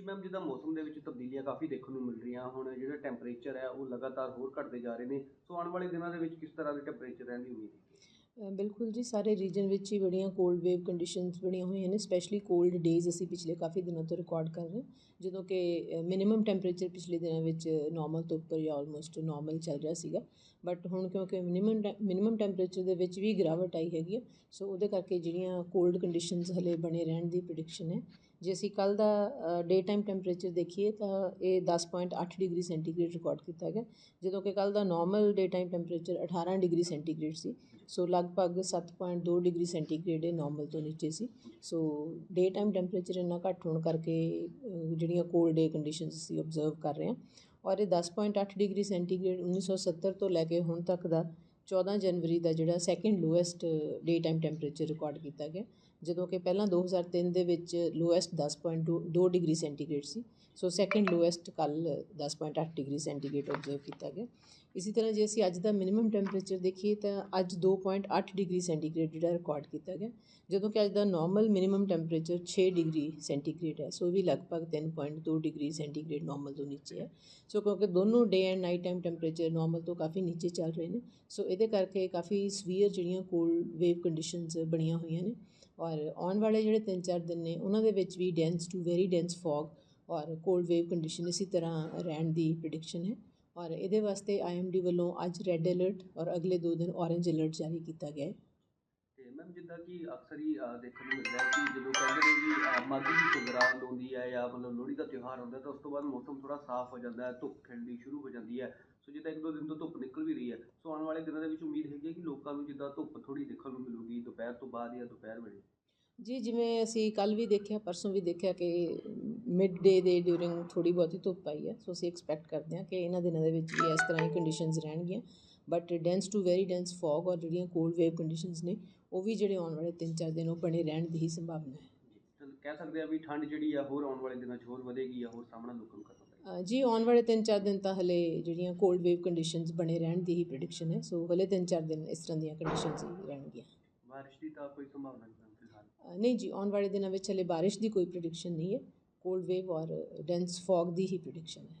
ਜੀ ਮੈਮ, ਜਿੱਦਾਂ ਮੌਸਮ ਦੇ ਵਿੱਚ ਤਬਦੀਲੀਆਂ ਕਾਫੀ ਦੇਖਣ ਨੂੰ ਮਿਲ ਰਹੀਆਂ ਹੁਣ ਜਿਹੜਾ ਟੈਂਪਰੇਚਰ ਹੈ ਉਹ ਲਗਾਤਾਰ ਹੋਰ ਘਟਦੇ ਜਾ ਰਹੇ ਨੇ, ਸੋ ਆਉਣ ਵਾਲੇ ਦਿਨਾਂ ਦੇ ਵਿੱਚ ਕਿਸ ਤਰ੍ਹਾਂ ਦੇ ਟੈਂਪਰੇਚਰ ਰਹਿਣ ਦੀ ਉਮੀਦ ਹੈ? ਬਿਲਕੁਲ ਜੀ, ਸਾਰੇ ਰੀਜਨ ਵਿੱਚ ਹੀ ਬੜੀਆਂ ਕੋਲਡ ਵੇਵ ਕੰਡੀਸ਼ਨਸ ਬਣੀਆਂ ਹੋਈਆਂ ਨੇ ਸਪੈਸ਼ਲੀ ਕੋਲਡ ਡੇਜ਼ ਅਸੀਂ ਪਿਛਲੇ ਕਾਫੀ ਦਿਨਾਂ ਤੋਂ ਰਿਕਾਰਡ ਕਰ ਰਹੇ ਹਾਂ, ਜਦੋਂ ਕਿ ਮਿਨੀਮਮ ਟੈਂਪਰੇਚਰ ਪਿਛਲੇ ਦਿਨਾਂ ਵਿੱਚ ਨਾਰਮਲ ਤੋਂ ਉੱਪਰ ਜਾਂ ਆਲਮੋਸਟ ਨਾਰਮਲ ਚੱਲ ਰਿਹਾ ਸੀਗਾ ਬਟ ਹੁਣ ਕਿਉਂਕਿ ਮਿਨੀਮਮ ਮਿਨੀਮਮ ਟੈਂਪਰੇਚਰ ਦੇ ਵਿੱਚ ਵੀ ਗਿਰਾਵਟ ਆਈ ਹੈਗੀ ਆ ਸੋ ਉਹਦੇ ਕਰਕੇ ਜਿਹੜੀਆਂ ਕੋਲਡ ਕੰਡੀਸ਼ਨਸ ਹਲੇ ਬਣੇ ਰਹਿਣ ਦੀ ਪ੍ਰੈਡਿਕਸ਼ਨ ਹੈ ਜੇ ਅਸੀਂ ਕੱਲ੍ਹ ਦਾ ਡੇ ਟਾਈਮ ਟੈਂਪਰੇਚਰ ਦੇਖੀਏ ਤਾਂ ਇਹ 10.8 ਡਿਗਰੀ ਸੈਂਟੀਗ੍ਰੇਡ ਰਿਕਾਰਡ ਕੀਤਾ ਗਿਆ। ਜਦੋਂ ਕਿ ਕੱਲ੍ਹ ਦਾ normal day time temperature 18 degree centigrade ਸੀ। ਸੋ ਲਗਭਗ 7.2 ਡਿਗਰੀ ਸੈਂਟੀਗ੍ਰੇਡ ਇਹ ਨੋਰਮਲ ਤੋਂ ਨੀਚੇ ਸੀ। ਸੋ ਡੇ ਟਾਈਮ ਟੈਂਪਰੇਚਰ ਇੰਨਾ ਘੱਟ ਹੋਣ ਕਰਕੇ ਜਿਹੜੀਆਂ ਕੋਲਡ ਡੇ ਕੰਡੀਸ਼ਨਸ ਅਸੀਂ ਓਬਜ਼ਰਵ ਕਰ ਰਹੇ ਹਾਂ ਔਰ ਇਹ 10.8 ਡਿਗਰੀ ਸੈਂਟੀਗ੍ਰੇਡ 1970 ਤੋਂ ਲੈ ਕੇ ਹੁਣ ਤੱਕ ਦਾ 14 ਜਨਵਰੀ ਦਾ ਜਿਹੜਾ second lowest day time temperature record ਕੀਤਾ ਗਿਆ। ਜਦੋਂ ਕਿ ਪਹਿਲਾਂ 2003 ਦੇ ਵਿੱਚ ਲੋਐਸਟ 10.2 ਡਿਗਰੀ ਸੈਂਟੀਗ੍ਰੇਡ ਸੀ। ਸੋ ਸੈਕਿੰਡ ਲੋਐਸਟ ਕੱਲ੍ਹ ਦਸ ਪੁਆਇੰਟ ਅੱਠ ਡਿਗਰੀ ਸੈਂਟੀਗ੍ਰੇਡ ਆਬਜ਼ਰਵ ਕੀਤਾ ਗਿਆ। ਇਸੇ ਤਰ੍ਹਾਂ ਜੇ ਅਸੀਂ ਅੱਜ ਦਾ ਮਿਨੀਮਮ ਟੈਂਪਰੇਚਰ ਦੇਖੀਏ ਤਾਂ ਅੱਜ 2.8 ਡਿਗਰੀ ਸੈਂਟੀਗ੍ਰੇਡ ਜਿਹੜਾ ਰਿਕਾਰਡ ਕੀਤਾ ਗਿਆ, ਜਦੋਂ ਕਿ ਅੱਜ ਦਾ ਨੋਰਮਲ ਮਿਨੀਮਮ ਟੈਂਪਰੇਚਰ ਛੇ ਡਿਗਰੀ ਸੈਂਟੀਗ੍ਰੇਡ ਹੈ, ਸੋ ਇਹ ਵੀ ਲਗਭਗ 3.2 ਡਿਗਰੀ ਸੈਂਟੀਗ੍ਰੇਡ ਨੋਰਮਲ ਤੋਂ ਨੀਚੇ ਹੈ। ਸੋ ਕਿਉਂਕਿ ਦੋਨੋਂ day and night time temperature normal ਤੋਂ ਕਾਫੀ ਨੀਚੇ ਚੱਲ ਰਹੇ ਨੇ, ਸੋ ਇਹਦੇ ਕਰਕੇ ਕਾਫੀ ਸਵੀਅਰ ਜਿਹੜੀਆਂ ਕੋਲਡ ਵੇਵ ਕੰਡੀਸ਼ਨਸ ਬਣੀਆਂ ਹੋਈਆਂ ਨੇ, ਔਰ ਆਉਣ ਵਾਲੇ ਜਿਹੜੇ 3-4 ਦਿਨ ਨੇ, ਉਹਨਾਂ ਦੇ ਵਿੱਚ ਵੀ dense to very dense fog ਔਰ ਕੋਲਡ ਵੇਵ ਕੰਡੀਸ਼ਨ ਇਸੇ ਤਰ੍ਹਾਂ ਰਹਿਣ ਦੀ ਪ੍ਰੈਡਿਕਸ਼ਨ ਹੈ। ਔਰ ਇਹਦੇ ਵਾਸਤੇ ਆਈਐਮਡੀ ਵੱਲੋਂ ਅੱਜ ਰੈੱਡ ਅਲਰਟ ਔਰ ਅਗਲੇ 2 ਦਿਨ ਔਰੇਂਜ ਅਲਰਟ ਜਾਰੀ ਕੀਤਾ ਗਿਆ ਹੈ। ਤੇ ਮੈਮ ਜਿੱਦਾਂ ਕਿ ਅਕਸਰ ਹੀ ਅ, ਦੇਖਣ ਨੂੰ ਮਿਲਦਾ ਹੈ ਕਿ ਜਦੋਂ ਕਹਿੰਦੇ ਨੇ ਕਿ ਅ, ਮਾਘੀ ਦੀ ਸੰਗਰਾਂਦ ਆਉਂਦੀ ਹੈ ਜਾਂ ਮਤਲਬ ਲੋਹੜੀ ਦਾ ਤਿਉਹਾਰ ਆਉਂਦਾ ਤਾਂ ਉਸ ਤੋਂ ਬਾਅਦ ਮੌਸਮ ਥੋੜਾ ਸਾਫ਼ ਹੋ ਜਾਂਦਾ ਹੈ ਧੁੱਪ ਖਿੜਨੀ ਸ਼ੁਰੂ ਹੋ ਜਾਂਦੀ ਹੈ। ਸੋ ਜਿੱਦਾਂ ਇੱਕ ਦੋ ਦਿਨ ਤੋਂ ਧੁੱਪ ਨਿਕਲ ਵੀ ਰਹੀ ਹੈ। ਸੋ ਆਉਣ ਵਾਲੇ ਦਿਨਾਂ ਦੇ ਵਿੱਚ ਉਮੀਦ ਹੈਗੀ ਹੈ ਕਿ ਲੋਕਾਂ ਨੂੰ ਜਿੱਦਾਂ ਧੁੱਪ ਥੋੜੀ ਦੇਖਣ ਨੂੰ ਮਿਲੂਗੀ ਦੁਪਹਿਰ ਤੋਂ ਬਾਅਦ ਜਾਂ ਦੁਪਹਿਰ ਵੇਲੇ। ਜੀ ਜਿਵੇਂ ਅਸੀਂ ਕੱਲ ਵੀ ਦੇਖਿਆ ਪਰਸੋਂ ਵੀ ਦੇਖਿਆ ਕਿ ਮਿਡ ਡੇ ਦੇ ਡਿਊਰਿੰਗ ਥੋੜੀ ਬਹੁਤੀ ਧੁੱਪ ਆਈ ਹੈ ਸੋ ਅਸੀਂ ਐਕਸਪੈਕਟ ਕਰਦੇ ਹਾਂ ਕਿ ਇਹਨਾਂ ਦਿਨਾਂ ਦੇ ਵਿੱਚ ਵੀ ਇਸ ਤਰ੍ਹਾਂ ਹੀ ਕੰਡੀਸ਼ਨਸ ਰਹਿਣਗੀਆਂ। But dense to very dense fog ਔਰ ਜਿਹੜੀਆਂ ਕੋਲਡ ਵੇਵ ਕੰਡੀਸ਼ਨਸ ਨੇ ਉਹ ਵੀ ਜਿਹੜੇ ਆਉਣ ਵਾਲੇ 3-4 ਦਿਨ ਉਹ ਬਣੇ ਰਹਿਣ ਦੀ ਹੀ ਸੰਭਾਵਨਾ ਹੈ। ਕਹਿ ਸਕਦੇ ਆ ਵੀ ਠੰਡ ਜਿਹੜੀ ਆ ਹੋਰ ਆਉਣ ਵਾਲੇ ਦਿਨਾਂ 'ਚ ਹੋਰ ਵਧੇਗੀ ਜਾਂ ਹੋਰ ਸਾਹਮਣਾ ਲੋਕਾਂ ਨੂੰ ਕਰਨਾ ਪਏਗਾ। ਜੀ ਆਉਣ ਵਾਲੇ 3-4 ਦਿਨ ਤਾਂ ਹਲੇ ਜਿਹੜੀਆਂ ਕੋਲਡ ਵੇਵ ਕੰਡੀਸ਼ਨਸ ਬਣੇ ਰਹਿਣ ਦੀ ਹੀ ਪ੍ਰੈਡਿਕਸ਼ਨ ਹੈ ਸੋ ਹਲੇ 3-4 ਦਿਨ ਇਸ ਤਰ੍ਹਾਂ ਦੀਆਂ ਕੰਡੀਸ਼ਨਸ ਹੀ ਰਹਿਣਗੀਆਂ। ਬਾਰਿਸ਼ ਦੀ ਤਾਂ ਕੋਈ ਸੰਭਾਵਨਾ ਨਹੀਂ। ਨਹੀਂ ਜੀ, ਆਉਣ ਵਾਲੇ ਦਿਨਾਂ ਵਿੱਚ ਹਲੇ ਬਾਰਿਸ਼ ਦੀ ਕੋਈ ਪ੍ਰੈਡਿਕਸ਼ਨ ਨਹੀਂ ਹੈ। ਕੋਲਡ ਵੇਵ ਔਰ ਡੈਂਸ ਫੋਗ ਦੀ ਹੀ ਪ੍ਰੈਡਿਕਸ਼ਨ ਹੈ।